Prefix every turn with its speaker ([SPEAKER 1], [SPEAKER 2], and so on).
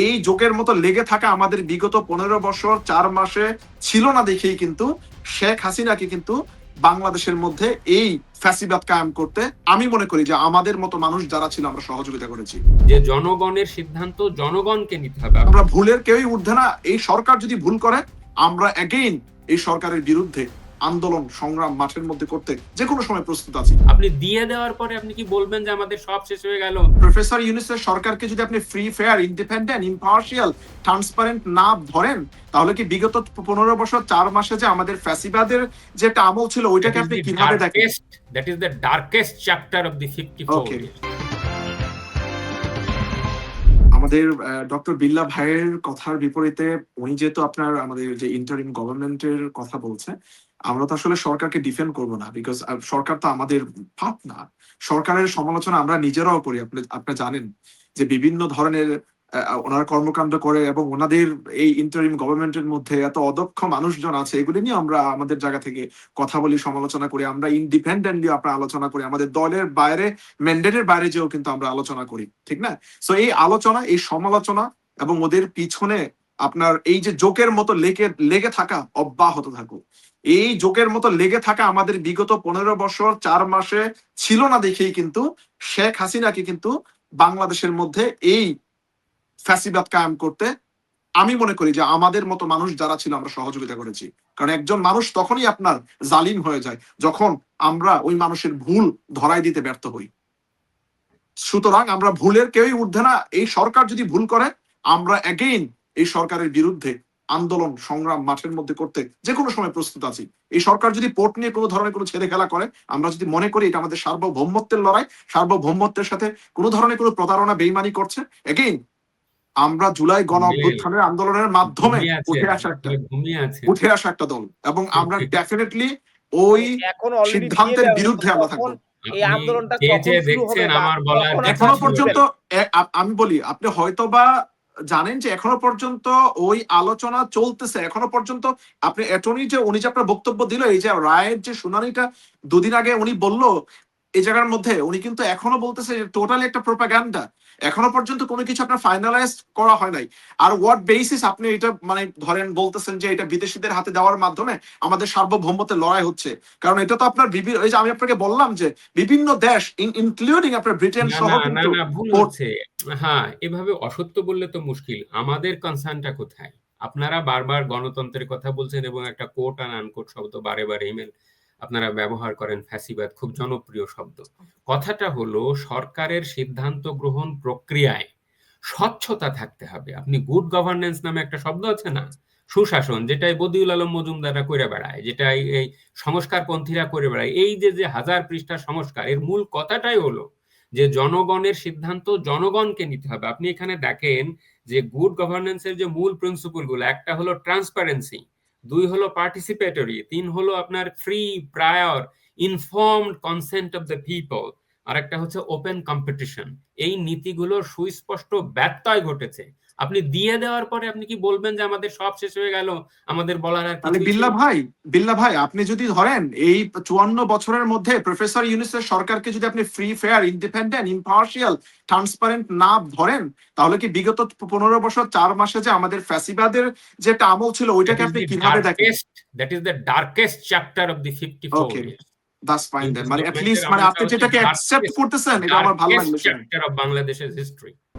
[SPEAKER 1] এই যোগের মতো লেগে থাকা আমাদের বিগত পনেরো বছর চার মাসে ছিল না দেখেই কিন্তু শেখ হাসিনাকে কিন্তু বাংলাদেশের মধ্যে এই ফ্যাসিবাদ কায়েম করতে আমি মনে করি যে আমাদের মতো মানুষ যারা ছিল আমরা সহযোগিতা করেছি।
[SPEAKER 2] যে জনগণের সিদ্ধান্ত জনগণকে নিতে হবে।
[SPEAKER 1] আমরা ভুলের কেউই ঊর্ধ্বে না। এই সরকার যদি ভুল করে আমরা অ্যাগেইন এই সরকারের বিরুদ্ধে আন্দোলন সংগ্রাম মাঠের মধ্যে করতে যে কোনো সময় প্রস্তুত আছি।
[SPEAKER 2] আপনি দিয়ে দেওয়ার পরে আপনি কি বলবেন যে আমাদের সব শেষ হয়ে গেল?
[SPEAKER 1] প্রফেসর ইউনিসের সরকারকে যদি আপনি free fair independent impartial transparent না ধরেন তাহলে কি বিগত পনেরো বছর চার মাসে যে আমাদের ফ্যাসিবাদের যে একটা আমল ছিল ওইটাকে আপনি কীভাবে দেখেন?
[SPEAKER 2] That is the darkest chapter of the fifty.
[SPEAKER 1] আমাদের ডক্টর বিল্লা ভাইয়ের কথার বিপরীতে উনি যেহেতু আপনার আমাদের যে ইন্টারিম গভর্নমেন্টের কথা বলছে আমরা তো আসলে সরকারকে ডিফেন্ড করব না বিকজ সরকার তো আমাদের পাপ না। সরকারের সমালোচনা আমরা নিজেরাও করি, আপনি আপনি জানেন যে বিভিন্ন ধরনের ওনারা কর্মকাণ্ড করে এবং ওনাদের এই ইন্টারিম গভর্নমেন্টের মধ্যে এত অদক্ষ মানুষজন আছে, এগুলি নিয়ে আমরা আমাদের জায়গা থেকে কথা বলি, সমালোচনা করি, আমরা ইন্ডিপেন্ডেন্টলি আমরা আলোচনা করি, আমাদের দলের বাইরে ম্যান্ডেটের বাইরে যেও কিন্তু আমরা আলোচনা করি, ঠিক না? সো এই আলোচনা, এই সমালোচনা এবং ওদের পিছনে আপনার এই যে জোকের মতো লেগে লেগে থাকা, অব্যাহত থাকুক। এই জোকের মতো লেগে থাকা আমাদের বিগত পনেরো বছর, চার মাসে ছিল না দেখেই কিন্তু শেখ হাসিনাকে কিন্তু বাংলাদেশের মধ্যে এই ফ্যাসিবাদ কায়েম করতে আমি মনে করি যে আমাদের মতো মানুষ যারা ছিল আমরা সহযোগিতা করেছি। কারণ একজন মানুষ তখনই আপনার জালিম হয়ে যায়, যখন আমরা ওই মানুষের ভুল ধরাই দিতে ব্যর্থ হই। সুতরাং আমরা ভুলের কেউই ঊর্ধ্বে না। এই সরকার যদি ভুল করে, আমরা অ্যাগেইন এই সরকারের বিরুদ্ধে আন্দোলন সংগ্রাম মাঠের মধ্যে করতে যে কোনো সময় প্রস্তুত আছি। এই সরকার যদি পোর্ট নিয়ে কোনো ধরনের কোনো ছেলে খেলা করে আমরা যদি মনে করি এটা আমাদের সার্বভৌমত্বের লড়াই সার্বভৌমত্বের সাথে কোনো ধরনের কোনো প্রতারণা বেইমানি করছে এগেইন আমরা জুলাই গণ অভ্যুত্থানের আন্দোলনের মাধ্যমে উঠে আসা একটা উঠে আসা একটা দল। এবং আমরা ডেফিনেটলি ওই সিদ্ধান্তের বিরুদ্ধে। আমরা থাকব।
[SPEAKER 3] এই আন্দোলনটা কখন শুরু হবে এখনও
[SPEAKER 1] পর্যন্ত আমি বলি আপনি হয়তোবা জানেন যে এখনও পর্যন্ত ওই আলোচনা চলতেছে। এখনও পর্যন্ত আপনি অ্যাটর্নি যে উনি যে আপনার বক্তব্য দিল এই যে রায়ের যে শুনানিটা দুদিন আগে উনি বলল এই জায়গার মধ্যে উনি কিন্তু এখনও বলতেছে টোটালি একটা প্রোপাগান্ডা এখনও পর্যন্ত কোনো কিছু আপনার ফাইনালাইজ করা হয় নাই। আর হোয়াট বেসিস আপনি এটা মানে ধরেন বলতেছেন যে এটা বিদেশিদের হাতে দেওয়ার মাধ্যমে আমাদের সার্বভৌমত্বের লড়াই হচ্ছে। কারণ এটা তো আপনার বিভি- ওই যে আমি আপনাকে বললাম যে বিভিন্ন দেশ ইনক্লুডিং আপনার ব্রিটেন সহ
[SPEAKER 2] হ্যাঁ এভাবে অসত্য বললে তো মুশকিল। আমাদের কনসার্নটা কোথায়? আপনারা বারবার গণতন্ত্রের কথা বলছেন এবং একটা কোট আর আনকোট শব্দ, বারে বারে ইমেল আপনারা ব্যবহার করেন, ফ্যাসিবাদ, খুব জনপ্রিয় শব্দ। কথাটা হলো, সরকারের সিদ্ধান্ত গ্রহণ প্রক্রিয়ায় স্বচ্ছতা থাকতে হবে। আপনি গুড গভর্নেন্স নামে একটা শব্দ আছে না? সুশাসন, যেটাই বদিউল আলম মজুমদাররা করে বেড়ায় যেটা এই- এই সংস্কারপন্থীরা করে বেড়ায়, এই যে যে হাজার পৃষ্ঠা সংস্কার, এর মূল কথাটাই হলো যে জনগণের সিদ্ধান্ত জনগণকে নিতে হবে। আপনি এখানে দেখেন যে গুড গভর্নেন্সের যে মূল প্রিন্সিপালগুলো, একটা হলো ট্রান্সপারেন্সি দুই হলো পার্টিসিপেটরি তিন হলো আপনার free prior informed consent of the people আর একটা হচ্ছে ওপেন কম্পিটিশন এই নীতিগুলোর সুস্পষ্ট ব্যত্যয় ঘটেছে। আপনি দিয়ে দেওয়ার পরে আপনি কি বলবেন যে আমাদের সব শেষ হয়ে গেল? আমাদের বলার আর
[SPEAKER 1] তাহলে বিল্লা ভাই বিল্লা ভাই আপনি যদি ধরেন এই চুয়ান্ন বছরের মধ্যে প্রফেসর ইউনিসের সরকারকে যদি আপনি free fair independent impartial transparent না ধরেন তাহলে কি বিগত পনেরো বছর চার মাসে যে আমাদের ফ্যাসিবাদের যে একটা আমল ছিল ওইটাকে আপনি কীভাবে দেখেন?
[SPEAKER 2] is the darkest chapter of the 54
[SPEAKER 1] Okay.
[SPEAKER 2] years.
[SPEAKER 1] Das fine দেন মানে অ্যাট
[SPEAKER 2] লিস্ট
[SPEAKER 1] মানে আপনি যেটাকে অ্যাকসেপ্ট করতেছেন এটা আমার ভালো লাগল
[SPEAKER 2] বাংলাদেশের
[SPEAKER 1] শুনে।